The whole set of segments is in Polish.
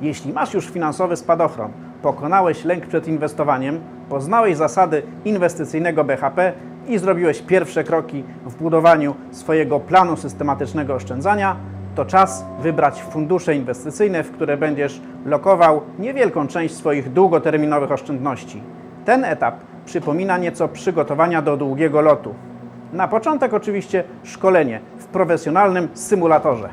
Jeśli masz już finansowy spadochron, pokonałeś lęk przed inwestowaniem, poznałeś zasady inwestycyjnego BHP i zrobiłeś pierwsze kroki w budowaniu swojego planu systematycznego oszczędzania, to czas wybrać fundusze inwestycyjne, w które będziesz lokował niewielką część swoich długoterminowych oszczędności. Ten etap przypomina nieco przygotowania do długiego lotu. Na początek oczywiście szkolenie w profesjonalnym symulatorze.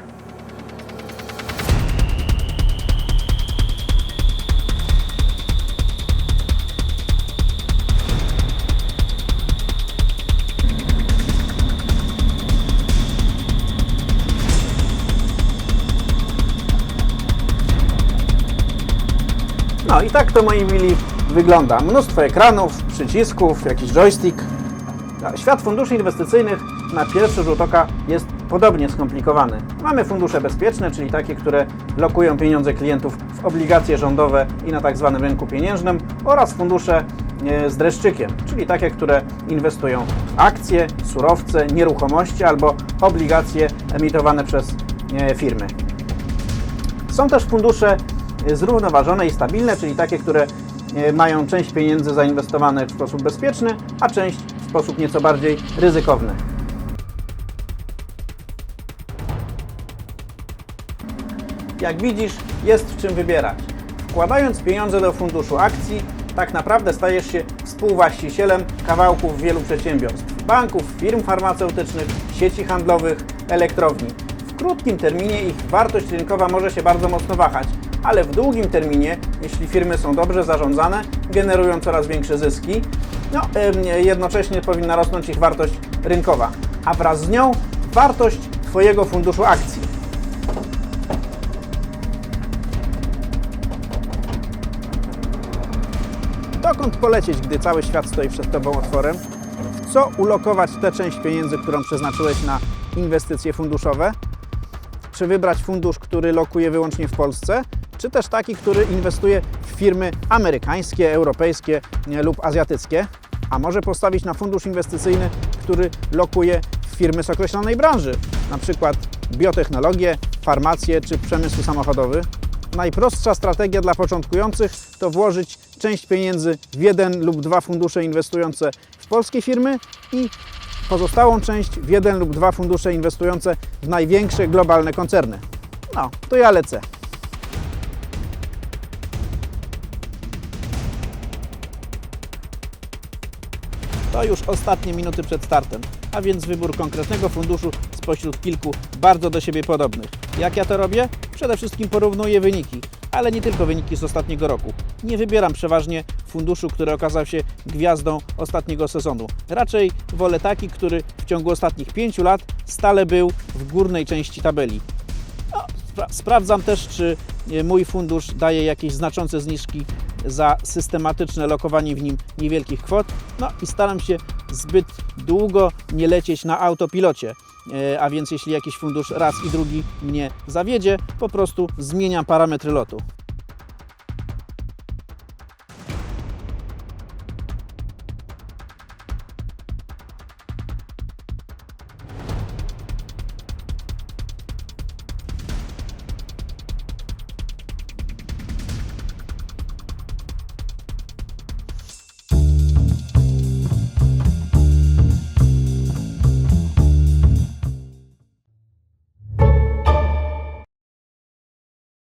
No i tak to moi mili wygląda. Mnóstwo ekranów, przycisków, jakiś joystick. Świat funduszy inwestycyjnych na pierwszy rzut oka jest podobnie skomplikowany. Mamy fundusze bezpieczne, czyli takie, które lokują pieniądze klientów w obligacje rządowe i na tak zwanym rynku pieniężnym oraz fundusze e, z dreszczykiem, czyli takie, które inwestują w akcje, surowce, nieruchomości albo obligacje emitowane przez e, firmy. Są też fundusze zrównoważone i stabilne, czyli takie, które e, mają część pieniędzy zainwestowanych w sposób bezpieczny, a część w sposób nieco bardziej ryzykowny. Jak widzisz, jest w czym wybierać. Wkładając pieniądze do funduszu akcji, tak naprawdę stajesz się współwłaścicielem kawałków wielu przedsiębiorstw, banków, firm farmaceutycznych, sieci handlowych, elektrowni. W krótkim terminie ich wartość rynkowa może się bardzo mocno wahać, ale w długim terminie, jeśli firmy są dobrze zarządzane, generują coraz większe zyski, no, jednocześnie powinna rosnąć ich wartość rynkowa, a wraz z nią wartość Twojego funduszu akcji. Dokąd polecieć, gdy cały świat stoi przed Tobą otworem? W co ulokować tę część pieniędzy, którą przeznaczyłeś na inwestycje funduszowe? Czy wybrać fundusz, który lokuje wyłącznie w Polsce, czy też taki, który inwestuje w firmy amerykańskie, europejskie lub azjatyckie? A może postawić na fundusz inwestycyjny, który lokuje w firmy z określonej branży, przykład biotechnologię, farmację czy przemysł samochodowy? Najprostsza strategia dla początkujących to włożyć część pieniędzy w jeden lub dwa fundusze inwestujące w polskie firmy i pozostałą część w jeden lub dwa fundusze inwestujące w największe globalne koncerny. No, to ja lecę. To już ostatnie minuty przed startem, a więc wybór konkretnego funduszu spośród kilku bardzo do siebie podobnych. Jak ja to robię? Przede wszystkim porównuję wyniki, ale nie tylko wyniki z ostatniego roku. Nie wybieram przeważnie funduszu, który okazał się gwiazdą ostatniego sezonu. Raczej wolę taki, który w ciągu ostatnich pięciu lat stale był w górnej części tabeli. No, spra- sprawdzam też, czy e, mój fundusz daje jakieś znaczące zniżki za systematyczne lokowanie w nim niewielkich kwot. No i staram się zbyt długo nie lecieć na autopilocie. E, A więc jeśli jakiś fundusz raz i drugi mnie zawiedzie, po prostu zmieniam parametry lotu.